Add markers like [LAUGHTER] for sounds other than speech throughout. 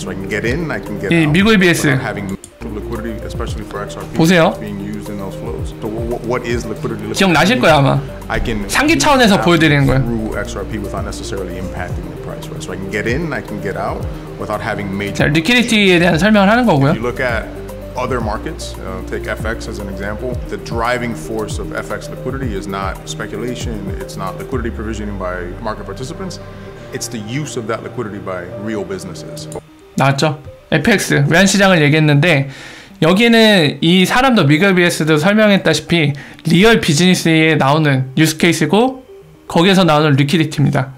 right? So I can get in, I can get 이 out. 미국 ABS. without having liquidity, especially for XRP 보세요. being used in those flows. So what, what is liquidity? 기억나실 거예요 아마. I can 상기 차원에서 보여드리는 거예요. through XRP without necessarily impacting the price, right? So I can get in, I can get out without having 자, major. 리퀴디티에 대한 설명을 하는 거고요. You look at other markets, uh, take FX as an example. The driving force of FX liquidity is not speculation, it's not liquidity provisioning by market participants, it's the use of that liquidity by real businesses. 나왔죠? FX 외환 시장을 얘기했는데 여기는 이 사람도 미글 BS도 설명했다시피 리얼 비즈니스에 나오는 유스 케이스고 거기에서 나오는 리퀴디티입니다.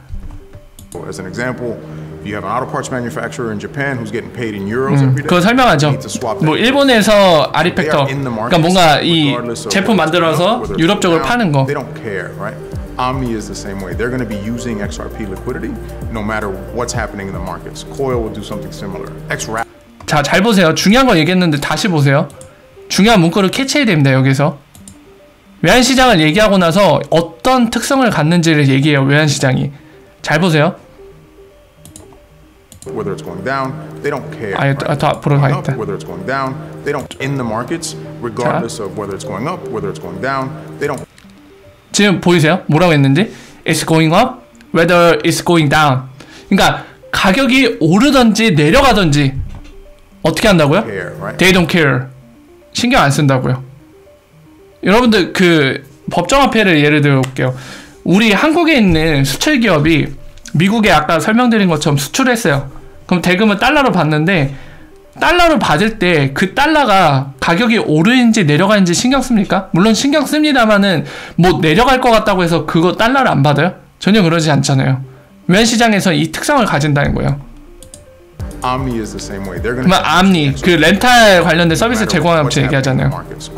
As an example, you have an auto parts manufacturer in Japan who's getting paid in euros every day, 그거 설명하죠. 뭐 일본에서 아리팩터 그러니까 뭔가 이 제품 만들어서 유럽 쪽으로 파는 거 They don't care, right? Omni is the same way. They're going to be using XRP liquidity no matter what's happening in the markets. Coil will do something similar. XRP 자, 잘 보세요. 중요한 거 얘기했는데 다시 보세요. 중요한 문구를 캐치해야 됩니다. 여기서. 외환 시장을 얘기하고 나서 어떤 특성을 갖는지를 얘기해요. 외환 시장이. 잘 보세요. whether it's going down, they don't care. 아, 또- 아, 또 앞으로 up, 가겠다. whether it's going down, they don't in the markets, regardless of whether it's going up, whether it's going down, they don't 지금 보이세요? 뭐라고 했는지? It's going up, whether it's going down. 그러니까 가격이 오르든지 내려가든지 어떻게 한다고요? They don't care. 신경 안 쓴다고요. 여러분들 그 법정화폐를 예를 들어 볼게요. 우리 한국에 있는 수출 기업이 미국에 아까 설명드린 것처럼 수출했어요. 그럼 대금을 달러로 받는데 달러로 받을 때 그 달러가 가격이 오르는지 내려가는지 신경 씁니까? 물론 신경 씁니다만은 뭐 내려갈 것 같다고 해서 그거 달러를 안 받아요? 전혀 그러지 않잖아요. 외환 시장에서 이 특성을 가진다는 거예요. 그러면 암니 그 렌탈 관련된 서비스 제공하는 업체 얘기하잖아요.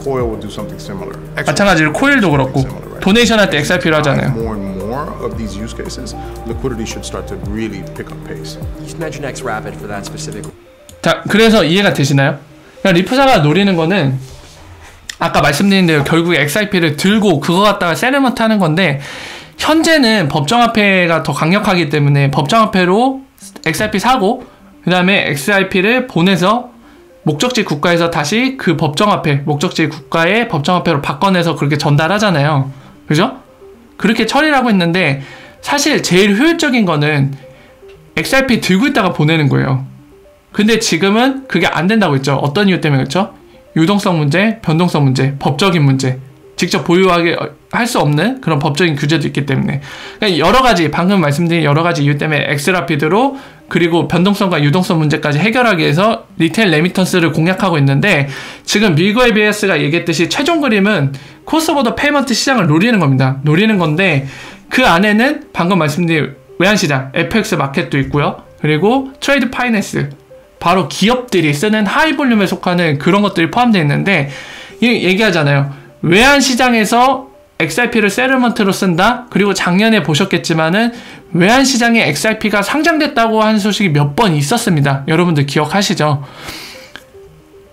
Coil will do something similar. 마찬가지로 코일도 그렇고 도네이션 할 때 XRP로 하잖아요. More and more of these use cases, liquidity should start to really pick up pace. You just mentioned X Rapid for that specific. 자, 그래서 이해가 되시나요? 그러니까 리프사가 노리는 거는 아까 말씀드린 대로 결국에 XRP를 들고 그거 갖다가 세르먼트 하는 건데 현재는 법정화폐가 더 강력하기 때문에 법정화폐로 XRP 사고 그 다음에 XRP를 보내서 목적지 국가에서 다시 그 법정화폐 목적지 국가의 법정화폐로 바꿔내서 그렇게 전달하잖아요. 그죠? 그렇게 처리를 하고 있는데 사실 제일 효율적인 거는 XRP 들고 있다가 보내는 거예요. 근데 지금은 그게 안 된다고 했죠. 어떤 이유 때문에 그렇죠? 유동성 문제, 변동성 문제, 법적인 문제. 직접 보유하게 할 수 없는 그런 법적인 규제도 있기 때문에 그러니까 여러 가지 방금 말씀드린 여러 가지 이유 때문에 엑스라피드로 그리고 변동성과 유동성 문제까지 해결하기 위해서 리테일 레미턴스를 공략하고 있는데 지금 미국 ABS가 얘기했듯이 최종 그림은 코스보더 페이먼트 시장을 노리는 겁니다. 노리는 건데 그 안에는 방금 말씀드린 외환시장, FX 마켓도 있고요. 그리고 트레이드 파이낸스, 바로 기업들이 쓰는 하이 볼륨에 속하는 그런 것들이 포함되어 있는데 이 얘기하잖아요. 외환 시장에서 XRP를 세르먼트로 쓴다. 그리고 작년에 보셨겠지만은 외환 시장에 XRP가 상장됐다고 하는 소식이 몇 번 있었습니다. 여러분들 기억하시죠?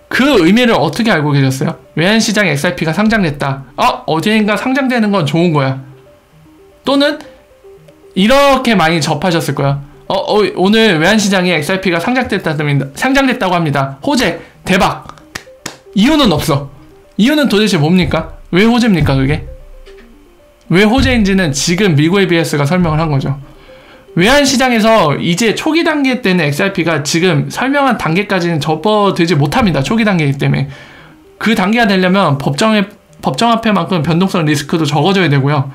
그 의미를 어떻게 알고 계셨어요? 외환 시장에 XRP가 상장됐다. 어, 어디인가 상장되는 건 좋은 거야. 또는 이렇게 많이 접하셨을 거야. 어, 어, 오늘 외환시장에 XRP가 상장됐답니다. 상장됐다고 합니다. 호재 대박. 이유는 없어. 이유는 도대체 뭡니까? 왜 호재입니까 그게? 왜 호재인지는 지금 미국 ABS가 설명을 한 거죠. 외환시장에서 이제 초기 단계 때는 XRP가 지금 설명한 단계까지는 접어들지 못합니다. 초기 단계이기 때문에. 그 단계가 되려면 법정에, 법정화폐만큼 변동성 리스크도 적어져야 되고요.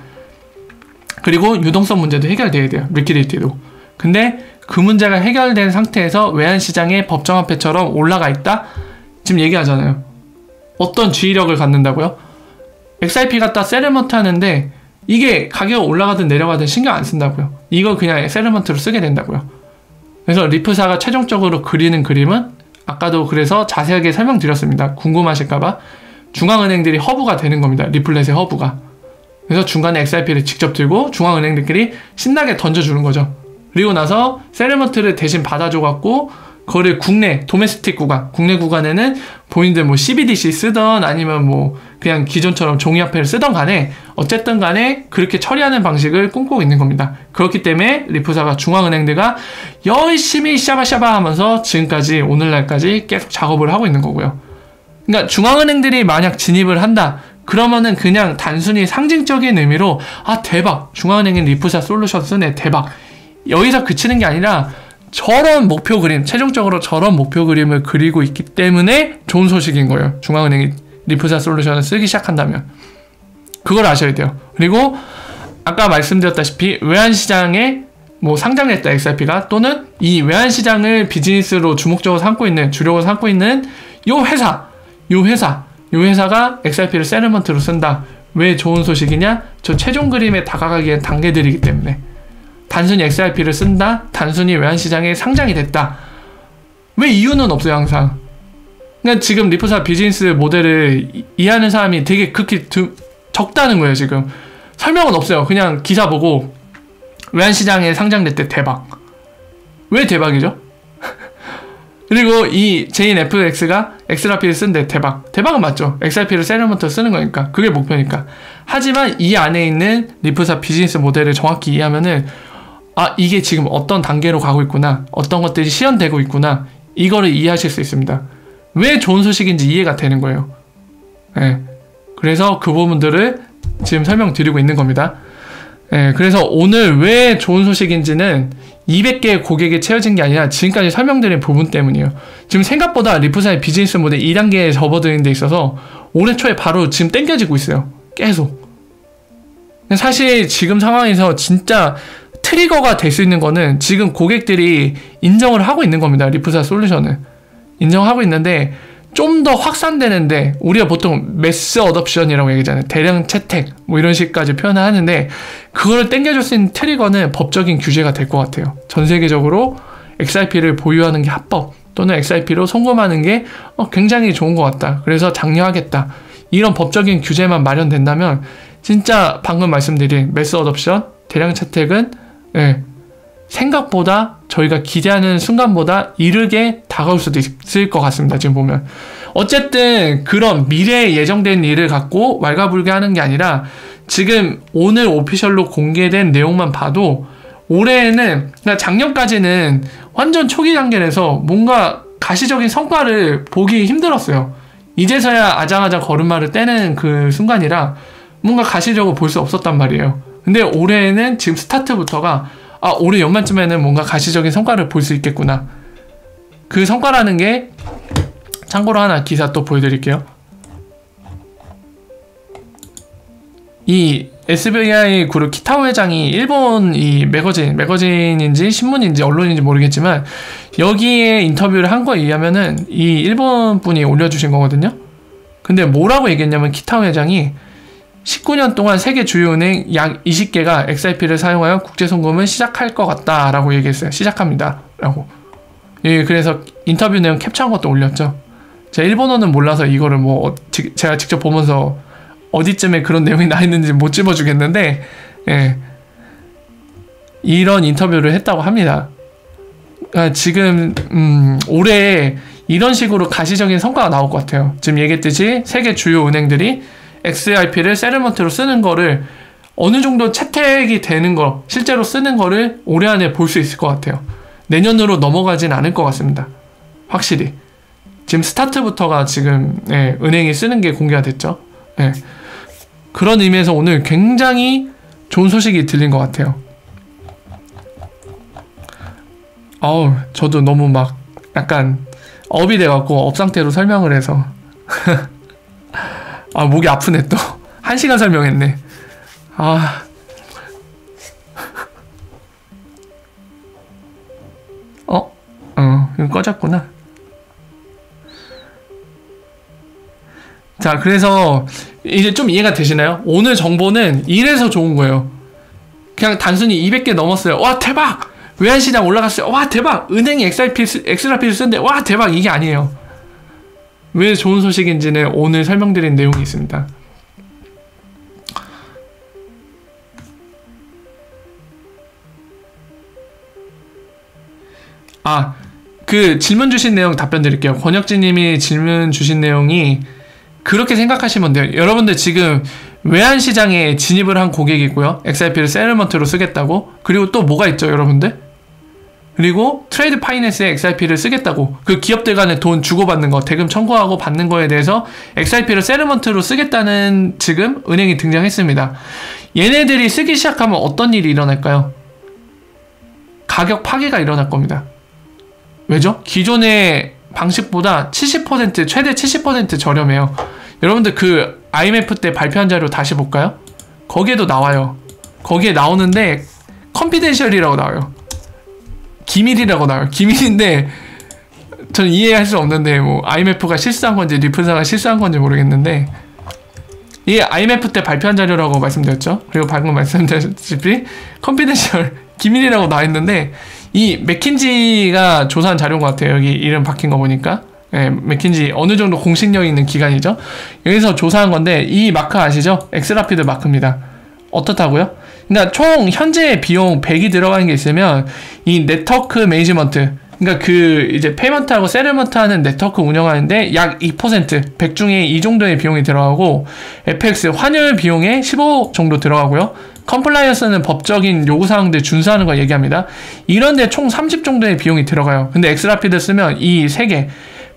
그리고 유동성 문제도 해결돼야 돼요. 리퀴디티도. 근데 그 문제가 해결된 상태에서 외환시장의 법정화폐처럼 올라가 있다? 지금 얘기하잖아요. 어떤 주의력을 갖는다고요? XRP 갖다 세르먼트 하는데 이게 가격 올라가든 내려가든 신경 안 쓴다고요. 이거 그냥 세르먼트로 쓰게 된다고요. 그래서 리프사가 최종적으로 그리는 그림은 아까도 그래서 자세하게 설명드렸습니다. 궁금하실까봐 중앙은행들이 허브가 되는 겁니다. 리플렛의 허브가. 그래서 중간에 XRP를 직접 들고 중앙은행들끼리 신나게 던져주는 거죠. 그리고 나서 세르먼트를 대신 받아줘갖고 그거를 국내 도메스틱 구간, 국내 구간에는 본인들 뭐 CBDC 쓰던 아니면 뭐 그냥 기존처럼 종이화폐를 쓰던 간에 어쨌든 간에 그렇게 처리하는 방식을 꿈꾸고 있는 겁니다. 그렇기 때문에 리프사가 중앙은행들과 열심히 샤바샤바 하면서 지금까지 오늘날까지 계속 작업을 하고 있는 거고요. 그러니까 중앙은행들이 만약 진입을 한다. 그러면은 그냥 단순히 상징적인 의미로 아 대박 중앙은행인 리프사 솔루션 쓰네 대박 여기서 그치는 게 아니라 저런 목표 그림, 최종적으로 저런 목표 그림을 그리고 있기 때문에 좋은 소식인 거예요. 중앙은행이 리프사 솔루션을 쓰기 시작한다면. 그걸 아셔야 돼요. 그리고 아까 말씀드렸다시피 외환시장에 뭐 상장했다 XRP가 또는 이 외환시장을 비즈니스로 주목적으로 삼고 있는 주력으로 삼고 있는 요 회사 요 회사 요 회사가 XRP를 세르먼트로 쓴다. 왜 좋은 소식이냐? 저 최종 그림에 다가가기엔 단계들이기 때문에. 단순히 XRP를 쓴다. 단순히 외환시장에 상장이 됐다. 왜 이유는 없어요, 항상. 그러니까 지금 리프사 비즈니스 모델을 이해하는 사람이 되게 극히 드, 적다는 거예요, 지금. 설명은 없어요. 그냥 기사 보고 외환시장에 상장됐대 대박. 왜 대박이죠? [LAUGHS] 그리고 이 제인 FX가 XRP를 쓴데 대박. 대박은 맞죠. XRP를 세련부터 쓰는 거니까. 그게 목표니까. 하지만 이 안에 있는 리프사 비즈니스 모델을 정확히 이해하면은 아, 이게 지금 어떤 단계로 가고 있구나. 어떤 것들이 실현되고 있구나. 이거를 이해하실 수 있습니다. 왜 좋은 소식인지 이해가 되는 거예요. 네. 그래서 그 부분들을 지금 설명드리고 있는 겁니다. 네, 그래서 오늘 왜 좋은 소식인지는 200개의 고객이 채워진 게 아니라 지금까지 설명드린 부분 때문이에요. 지금 생각보다 리프사의 비즈니스 모델 2단계에 접어드는 데 있어서 올해 초에 바로 지금 땡겨지고 있어요. 계속. 사실 지금 상황에서 진짜 트리거가 될 수 있는 거는 지금 고객들이 인정을 하고 있는 겁니다. 리프사 솔루션을. 인정하고 있는데 좀 더 확산되는데 우리가 보통 매스 어덥션이라고 얘기하잖아요. 대량 채택 뭐 이런 식까지 표현을 하는데 그거를 땡겨줄 수 있는 트리거는 법적인 규제가 될 것 같아요. 전 세계적으로 XRP를 보유하는 게 합법 또는 XRP로 송금하는 게 어, 굉장히 좋은 것 같다. 그래서 장려하겠다. 이런 법적인 규제만 마련된다면 진짜 방금 말씀드린 매스 어덥션 대량 채택은 예, 생각보다 저희가 기대하는 순간보다 이르게 다가올 수도 있을 것 같습니다. 지금 보면. 어쨌든 그런 미래에 예정된 일을 갖고 왈가불게 하는 게 아니라 지금 오늘 오피셜로 공개된 내용만 봐도 올해에는 그러니까 작년까지는 완전 초기 단계에서 뭔가 가시적인 성과를 보기 힘들었어요. 이제서야 아장아장 걸음마를 떼는 그 순간이라 뭔가 가시적으로 볼 수 없었단 말이에요. 근데 올해는 지금 스타트부터가 아 올해 연말쯤에는 뭔가 가시적인 성과를 볼 수 있겠구나. 그 성과라는 게 참고로 하나 기사 또 보여드릴게요. 이 SBI 그룹 키타오 회장이 일본 이 매거진, 매거진인지 신문인지 언론인지 모르겠지만 여기에 인터뷰를 한 거에 의하면은 이 일본 분이 올려주신 거거든요. 근데 뭐라고 얘기했냐면 키타오 회장이 19년 동안 세계 주요 은행 약 20개가 XRP를 사용하여 국제 송금을 시작할 것 같다라고 얘기했어요. 시작합니다 라고. 예, 그래서 인터뷰 내용 캡처한 것도 올렸죠. 제가 일본어는 몰라서 이거를 뭐 어, 제가 직접 보면서 어디쯤에 그런 내용이 나 있는지 못 집어주겠는데 예. 이런 인터뷰를 했다고 합니다. 그러니까 지금 음, 올해 이런 식으로 가시적인 성과가 나올 것 같아요. 지금 얘기했듯이 세계 주요 은행들이 XRP를 세르먼트로 쓰는 거를 어느 정도 채택이 되는 거, 실제로 쓰는 거를 올해 안에 볼 수 있을 것 같아요. 내년으로 넘어가진 않을 것 같습니다. 확실히. 지금 스타트부터가 지금 예, 은행이 쓰는 게 공개가 됐죠. 예. 그런 의미에서 오늘 굉장히 좋은 소식이 들린 것 같아요. 어우, 저도 너무 막 약간 업이 돼갖고 업 상태로 설명을 해서 [LAUGHS] 아, 목이 아프네, 또. [LAUGHS] 한 시간 설명했네. 아. 어? 어, 이거 꺼졌구나. 자, 그래서 이제 좀 이해가 되시나요? 오늘 정보는 이래서 좋은 거예요. 그냥 단순히 200개 넘었어요. 와, 대박! 외환시장 올라갔어요. 와, 대박! 은행이 XRP, XRP를 쓰는데, 와, 대박! 이게 아니에요. 왜 좋은 소식인지는 오늘 설명드린 내용이 있습니다. 아, 그 질문 주신 내용 답변 드릴게요. 권혁진님이 질문 주신 내용이 그렇게 생각하시면 돼요. 여러분들 지금 외환 시장에 진입을 한 고객이고요. XRP를 세틀먼트로 쓰겠다고. 그리고 또 뭐가 있죠, 여러분들? 그리고 트레이드 파이낸스에 XRP를 쓰겠다고 그 기업들 간에 돈 주고받는 거 대금 청구하고 받는 거에 대해서 XRP를 세르먼트로 쓰겠다는 지금 은행이 등장했습니다. 얘네들이 쓰기 시작하면 어떤 일이 일어날까요? 가격 파괴가 일어날 겁니다. 왜죠? 기존의 방식보다 70% 최대 70% 저렴해요. 여러분들 그 IMF 때 발표한 자료 다시 볼까요? 거기에도 나와요. 거기에 나오는데 컨피덴셜이라고 나와요. 기밀이라고 나와요. 기밀인데 저는 이해할 수 없는데 뭐 IMF가 실수한 건지 리플사가 실수한 건지 모르겠는데 이게 IMF 때 발표한 자료라고 말씀드렸죠. 그리고 방금 말씀드렸다시피 컨피덴셜 [LAUGHS] 기밀이라고 나와 있는데 이 맥킨지가 조사한 자료인 것 같아요. 여기 이름 바뀐 거 보니까. 예, 맥킨지 어느 정도 공식력 있는 기관이죠. 여기서 조사한 건데 이 마크 아시죠? 엑스라피드 마크입니다. 어떻다고요? 그러니까 총 현재 비용 100이 들어가는 게 있으면 이 네트워크 매니지먼트 그러니까 그 이제 페이먼트하고 세르먼트 하는 네트워크 운영하는데 약 2%, 100 중에 이 정도의 비용이 들어가고 FX 환율 비용에 15 정도 들어가고요. 컴플라이언스는 법적인 요구사항들 준수하는 거 얘기합니다. 이런데 총 30 정도의 비용이 들어가요. 근데 엑스라피드 쓰면 이 3개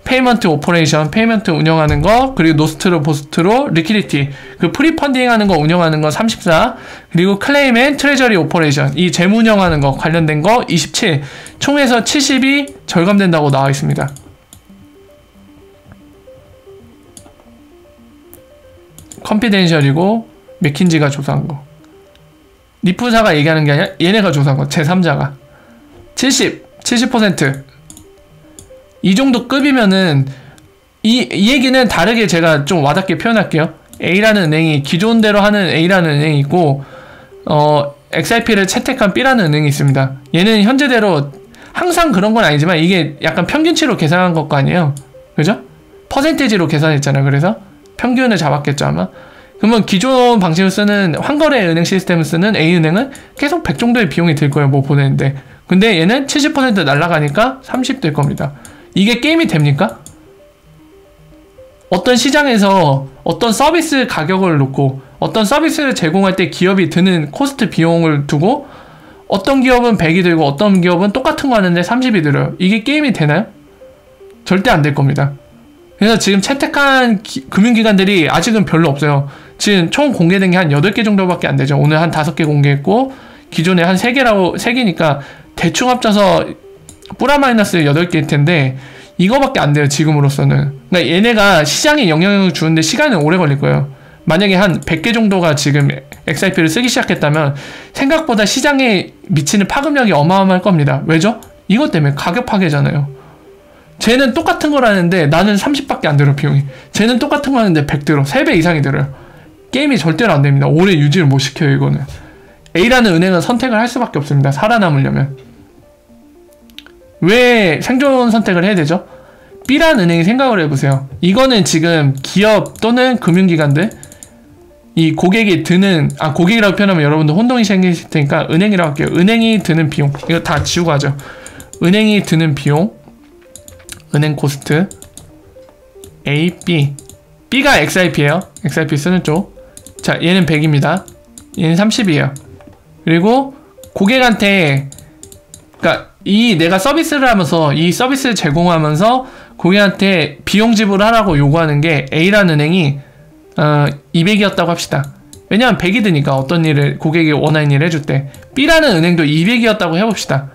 페이먼트 오퍼레이션, 페이먼트 운영하는 거, 그리고 노스트로, 보스트로, 리퀴디티, 그 프리펀딩 하는 거 운영하는 거 34, 그리고 클레임 앤 트레저리 오퍼레이션, 이 재무 운영하는 거 관련된 거 27, 총에서 70이 절감된다고 나와 있습니다. 컴피덴셜이고 맥킨지가 조사한 거. 리프사가 얘기하는 게 아니라 얘네가 조사한 거. 제3자가. 70, 70%. 이 정도 급이면은 이, 이 얘기는 다르게 제가 좀 와닿게 표현할게요. A라는 은행이 기존대로 하는 A라는 은행이 있고 어 XRP를 채택한 B라는 은행이 있습니다. 얘는 현재대로 항상 그런 건 아니지만 이게 약간 평균치로 계산한 것거 아니에요. 그죠? 퍼센테지로 계산했잖아요. 그래서 평균을 잡았겠죠 아마. 그러면 기존 방식을 쓰는 환거래 은행 시스템을 쓰는 A은행은 계속 100 정도의 비용이 들 거예요. 뭐 보내는데. 근데 얘는 70% 날라가니까 30 될 겁니다. 이게 게임이 됩니까? 어떤 시장에서 어떤 서비스 가격을 놓고 어떤 서비스를 제공할 때 기업이 드는 코스트 비용을 두고 어떤 기업은 100이 들고 어떤 기업은 똑같은 거 하는데 30이 들어요. 이게 게임이 되나요? 절대 안 될 겁니다. 그래서 지금 채택한 기, 금융기관들이 아직은 별로 없어요. 지금 총 공개된 게 한 8개 정도밖에 안 되죠. 오늘 한 5개 공개했고 기존에 한 3개라고 3개니까 대충 합쳐서 뿌라 마이너스 8개일 텐데 이거밖에 안 돼요 지금으로서는. 그러니까 얘네가 시장에 영향을 주는데 시간은 오래 걸릴 거예요. 만약에 한 100개 정도가 지금 XIP를 쓰기 시작했다면 생각보다 시장에 미치는 파급력이 어마어마할 겁니다. 왜죠? 이것 때문에 가격 파괴잖아요. 쟤는 똑같은 거라는데 나는 30밖에 안 들어 비용이. 쟤는 똑같은 거 하는데 100 들어 3배 이상이 들어요. 게임이 절대로 안 됩니다. 오래 유지를 못 시켜요 이거는. A라는 은행은 선택을 할 수밖에 없습니다. 살아남으려면 왜 생존 선택을 해야 되죠? B라는 은행이 생각을 해보세요. 이거는 지금 기업 또는 금융기관들 이 고객이 드는 아 고객이라고 표현하면 여러분들 혼동이 생기실 테니까 은행이라고 할게요. 은행이 드는 비용 이거 다 지우고 하죠. 은행이 드는 비용 은행 코스트 A, B B가 XIP예요. XIP 쓰는 쪽. 자 얘는 100입니다. 얘는 30이에요. 그리고 고객한테 그러니까 이 내가 서비스를 하면서 이 서비스를 제공하면서 고객한테 비용 지불하라고 요구하는 게 A라는 은행이 어, 200이었다고 합시다. 왜냐면 100이 드니까 어떤 일을 고객이 원하는 일을 해줄 때 B라는 은행도 200이었다고 해봅시다.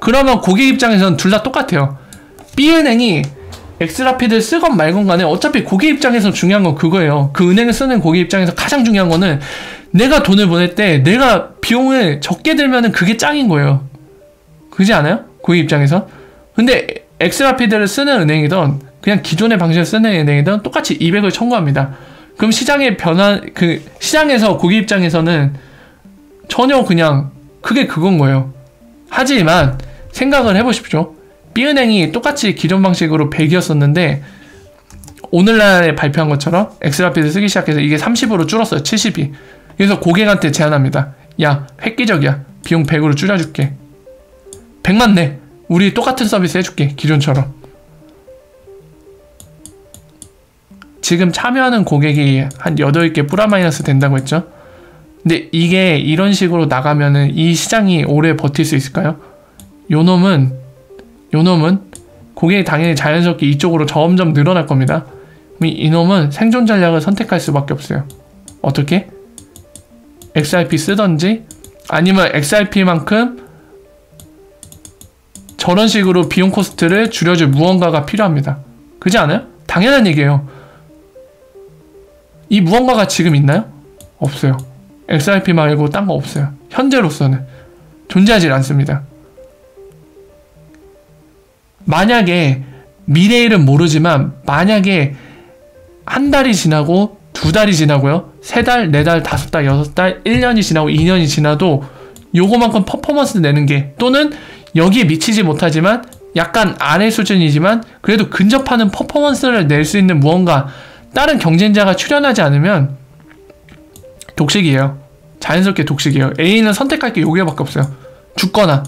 그러면 고객 입장에서는 둘 다 똑같아요. B은행이 엑스라피드를 쓰건 말건 간에 어차피 고객 입장에서 중요한 건 그거예요. 그 은행을 쓰는 고객 입장에서 가장 중요한 거는 내가 돈을 보낼 때 내가 비용을 적게 들면은 그게 짱인 거예요. 그지 않아요? 고객 입장에서. 근데 엑스라피드를 쓰는 은행이든 그냥 기존의 방식을 쓰는 은행이든 똑같이 200을 청구합니다. 그럼 시장의 변화, 그 시장에서 고객 입장에서는 전혀 그냥 그게 그건 거예요. 하지만 생각을 해보십시오. B은행이 똑같이 기존 방식으로 100이었었는데 오늘날에 발표한 것처럼 엑스라피드 쓰기 시작해서 이게 30으로 줄었어요. 70이. 그래서 고객한테 제안합니다. 야, 획기적이야. 비용 100으로 줄여줄게. 100만 내. 우리 똑같은 서비스 해줄게. 기존처럼. 지금 참여하는 고객이 한 8개 뿌라 마이너스 된다고 했죠? 근데 이게 이런 식으로 나가면은 이 시장이 오래 버틸 수 있을까요? 요 놈은, 요 놈은 고객이 당연히 자연스럽게 이쪽으로 점점 늘어날 겁니다. 그럼 이 놈은 생존 전략을 선택할 수밖에 없어요. 어떻게? XRP 쓰던지 아니면 XRP만큼 저런 식으로 비용 코스트를 줄여줄 무언가가 필요합니다. 그지 않아요? 당연한 얘기예요. 이 무언가가 지금 있나요? 없어요. XRP 말고 딴 거 없어요. 현재로서는 존재하지 않습니다. 만약에 미래일은 모르지만 만약에 한 달이 지나고 두 달이 지나고요. 세 달, 네 달, 다섯 달, 여섯 달, 1년이 지나고 2년이 지나도 요거만큼 퍼포먼스 내는 게 또는 여기에 미치지 못하지만 약간 아래 수준이지만 그래도 근접하는 퍼포먼스를 낼 수 있는 무언가 다른 경쟁자가 출연하지 않으면 독식이에요. 자연스럽게 독식이에요. A는 선택할 게 요게밖에 없어요. 죽거나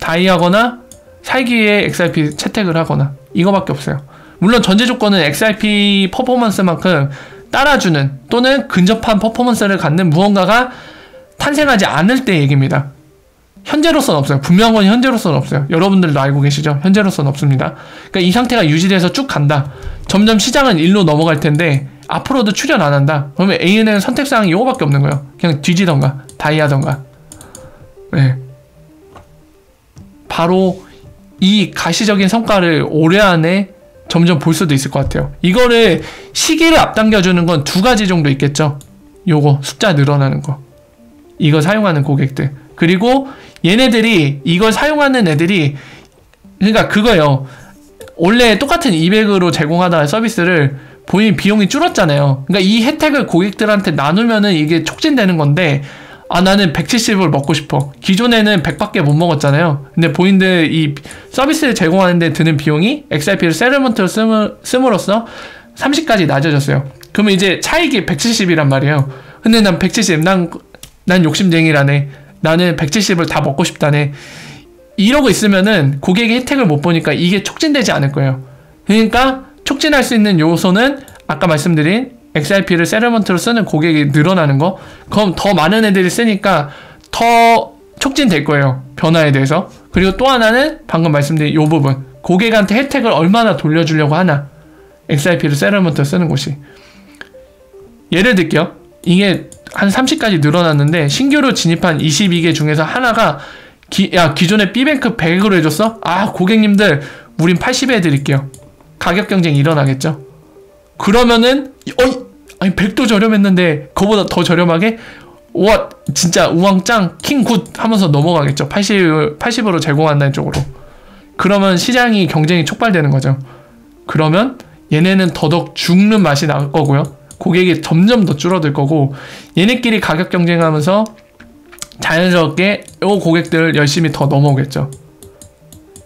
다이하거나 살기 위해 XRP 채택을 하거나 이거밖에 없어요. 물론 전제 조건은 XRP 퍼포먼스만큼 따라주는 또는 근접한 퍼포먼스를 갖는 무언가가 탄생하지 않을 때 얘기입니다. 현재로서는 없어요. 분명한 건 현재로서는 없어요. 여러분들도 알고 계시죠? 현재로서는 없습니다. 그러니까 이 상태가 유지돼서 쭉 간다. 점점 시장은 일로 넘어갈 텐데 앞으로도 출연 안 한다. 그러면 A은행 선택사항이 이거밖에 없는 거예요. 그냥 뒤지던가 다이하던가. 네. 바로 이 가시적인 성과를 올해 안에 점점 볼 수도 있을 것 같아요. 이거를 시기를 앞당겨주는 건 두 가지 정도 있겠죠. 요거 숫자 늘어나는 거. 이거 사용하는 고객들. 그리고 얘네들이 이걸 사용하는 애들이 그러니까 그거예요. 원래 똑같은 200으로 제공하다가 서비스를 본인 비용이 줄었잖아요. 그러니까 이 혜택을 고객들한테 나누면은 이게 촉진되는 건데 아 나는 170을 먹고 싶어. 기존에는 100밖에 못 먹었잖아요. 근데 본인들 이 서비스를 제공하는데 드는 비용이 XRP를 세르먼트로 쓰므, 쓰므로써 30까지 낮아졌어요. 그러면 이제 차익이 170이란 말이에요. 근데 난 170, 난, 난 욕심쟁이라네. 나는 170을 다 먹고 싶다네. 이러고 있으면은 고객이 혜택을 못 보니까 이게 촉진되지 않을 거예요. 그러니까 촉진할 수 있는 요소는 아까 말씀드린 XRP를 세르먼트로 쓰는 고객이 늘어나는 거. 그럼 더 많은 애들이 쓰니까 더 촉진될 거예요. 변화에 대해서. 그리고 또 하나는 방금 말씀드린 요 부분. 고객한테 혜택을 얼마나 돌려주려고 하나. XRP를 세르먼트로 쓰는 곳이. 예를 들게요. 이게 한 30까지 늘어났는데 신규로 진입한 22개 중에서 하나가 기, 야 기존에 B뱅크 100으로 해줬어? 아 고객님들 우린 80에 해드릴게요. 가격 경쟁이 일어나겠죠. 그러면은 어 아니 100도 저렴했는데 그보다 더 저렴하게 와 진짜 우왕짱 킹굿 하면서 넘어가겠죠. 80 80으로 제공한다는 쪽으로. 그러면 시장이 경쟁이 촉발되는 거죠. 그러면 얘네는 더더욱 죽는 맛이 날 거고요. 고객이 점점 더 줄어들 거고 얘네끼리 가격 경쟁하면서 자연스럽게 요 고객들 열심히 더 넘어오겠죠.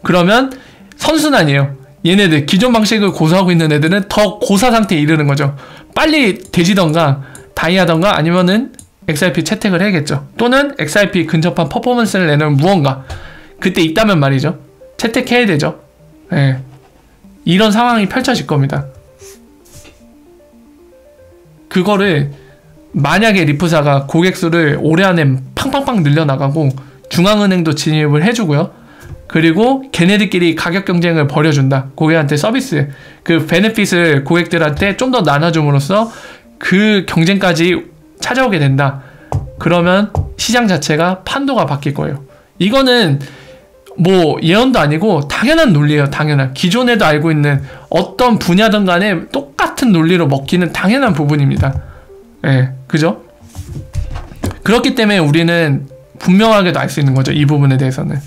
그러면 선순환이에요. 얘네들 기존 방식을 고수하고 있는 애들은 더 고사 상태에 이르는 거죠. 빨리 돼지던가 다이하던가 아니면은 XRP 채택을 해야겠죠. 또는 XRP 근접한 퍼포먼스를 내는 무언가 그때 있다면 말이죠. 채택해야 되죠. 예. 이런 상황이 펼쳐질 겁니다. 그거를 만약에 리프사가 고객 수를 올해 안에 팡팡팡 늘려나가고 중앙은행도 진입을 해주고요. 그리고 걔네들끼리 가격 경쟁을 벌여준다. 고객한테 서비스, 그 베네핏을 고객들한테 좀 더 나눠줌으로써 그 경쟁까지 찾아오게 된다. 그러면 시장 자체가 판도가 바뀔 거예요. 이거는 뭐 예언도 아니고 당연한 논리예요. 당연한. 기존에도 알고 있는 어떤 분야든 간에 똑같은 논리로 먹히는 당연한 부분입니다. 예, 네, 그죠? 그렇기 때문에 우리는 분명하게도 알 수 있는 거죠. 이 부분에 대해서는.